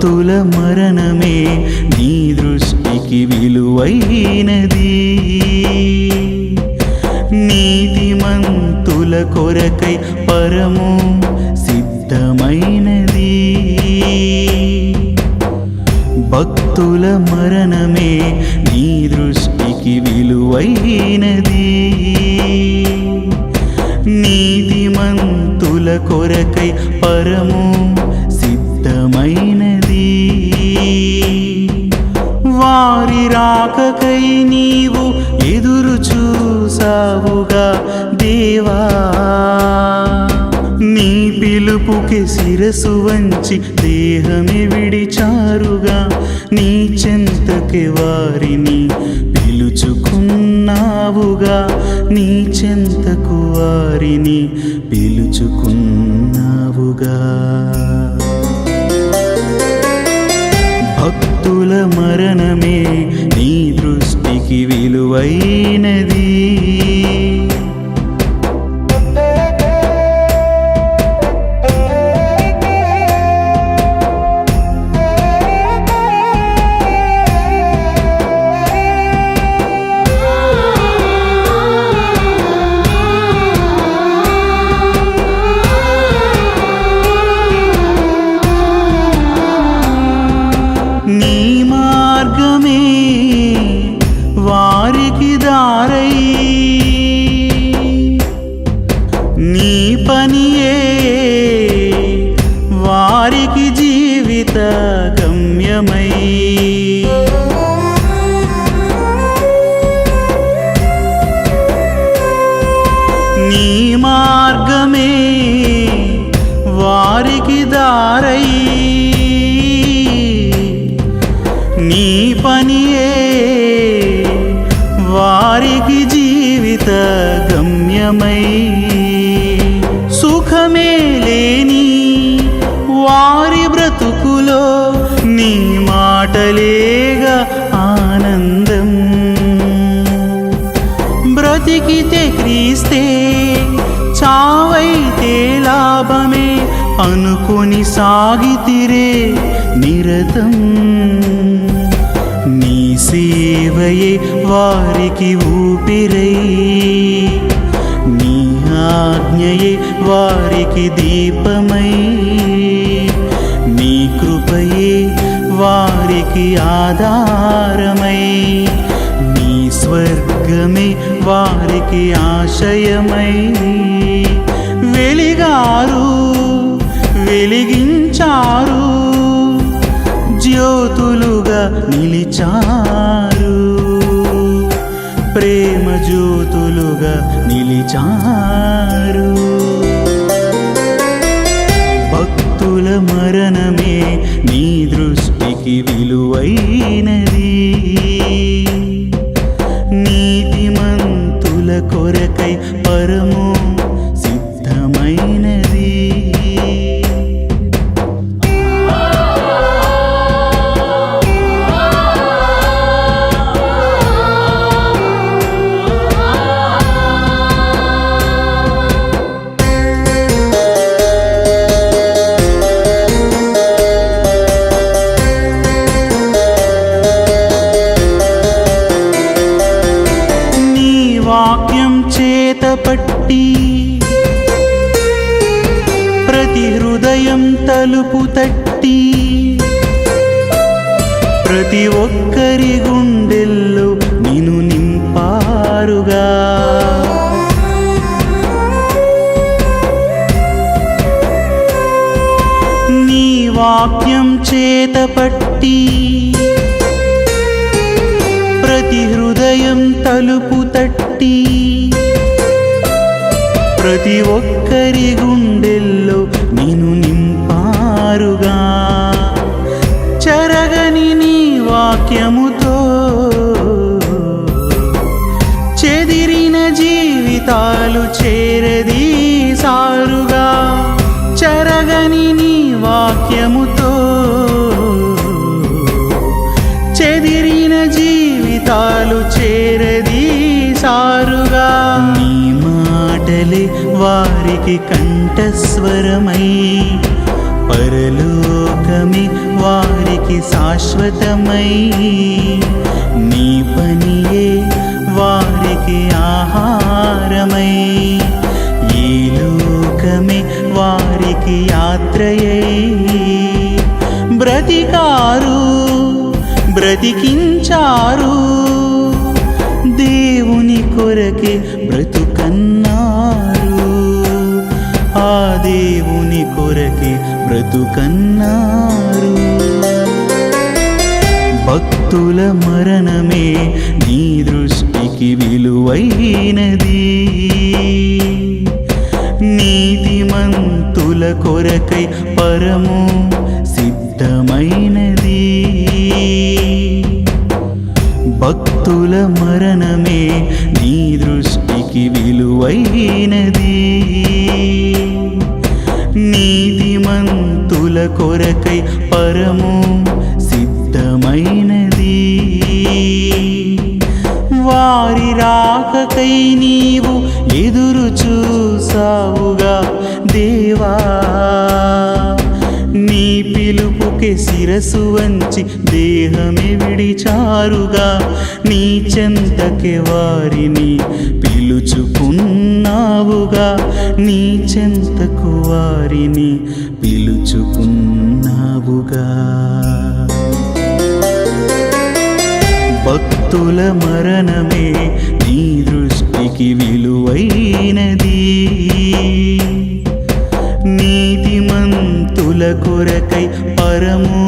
భక్తుల మరణమే నీ దృష్టికి విలువైనది. నీతిమంతుల కొరకై పరము సిద్ధమైనది. భక్తుల మరణమే నీ దృష్టికి విలువైనది. నీతిమంతుల కొరకై పరము శిరసు వంచి దేహమే విడిచారుగా. నీ చెంతకి వారిని పిలుచుకున్నావుగా. నీ చెంతకు వారిని పిలుచుకున్నావుగా. భక్తుల మరణమే నీ దృష్టికి విలువైనది. వారికి జీవిత గమ్యమై. నీ మార్గమే వారికి దారై. నీ పనియే వారికి జీవిత గమ్యమై. సుఖమే బ్రతుకులో నీ మాటలేగా ఆనందం. బ్రతికితే క్రీస్తే చావైతే లాభమే అనుకొని సాగితిరే నిరతం. నీ సేవయే వారికి ఊపిరై నీ ఆజ్ఞయే వారికి దీపమై. కృపయే వారికి ఆధారమై. నీ స్వర్గమే వారికి ఆశయమై. వెలిగారు వెలిగించారు జ్యోతులుగా నిలిచారు. ప్రేమ జ్యోతులుగా నిలిచారు. నీతికి విలువైనది. నీతిమంతుల కొరకై పరము సిద్ధమైనది. వాక్యం చేత పట్టి ప్రతి హృదయం తలుపు తట్టి ప్రతి ఒక్కరి గుండెల్లో నిను నింపారుగా. నీ వాక్యం చేత పట్టి ప్రతి హృదయం తలుపు ప్రతి ఒక్కరి గుండెల్లో నిన్ను నింపారుగా. చెరగని నీ వాక్యముతో చెదిరిన జీవితాలు చేరది సారుగా చెరగని నీ వాక్యముతో మాటలే వారికి కంఠస్వరమై. పరలోకమి వారికి శాశ్వతమై. నీ పనియే వారికి ఆహారమై. ఈ లోకమి వారికి యాత్రయై. బ్రతికారు బ్రతికించారు. దేవుని కొరకే బ్రతుకన్నారు కన్నారు. భక్తుల మరణమే నీ దృష్టికి విలువైనది. నీతిమంతుల కొరకై పరము సిద్ధమైనది. భక్తుల మరణమే నీ దృష్టికి విలువైనది. కొరకై పరము సిద్ధమైనది. వారి రాకకై నీవు ఎదురు చూసావుగా దేవా. నీ పిలుపుకే శిరసు వంచి దేహమే విడిచారుగా. నీ చెంతకే వారిని పిలుచుకున్నావుగా నీ చెంతకు వారిని పిలుచుకున్నావుగా. భక్తుల మరణమే నీ దృష్టికి విలువైనది. నీతిమంతుల కొరకై పరము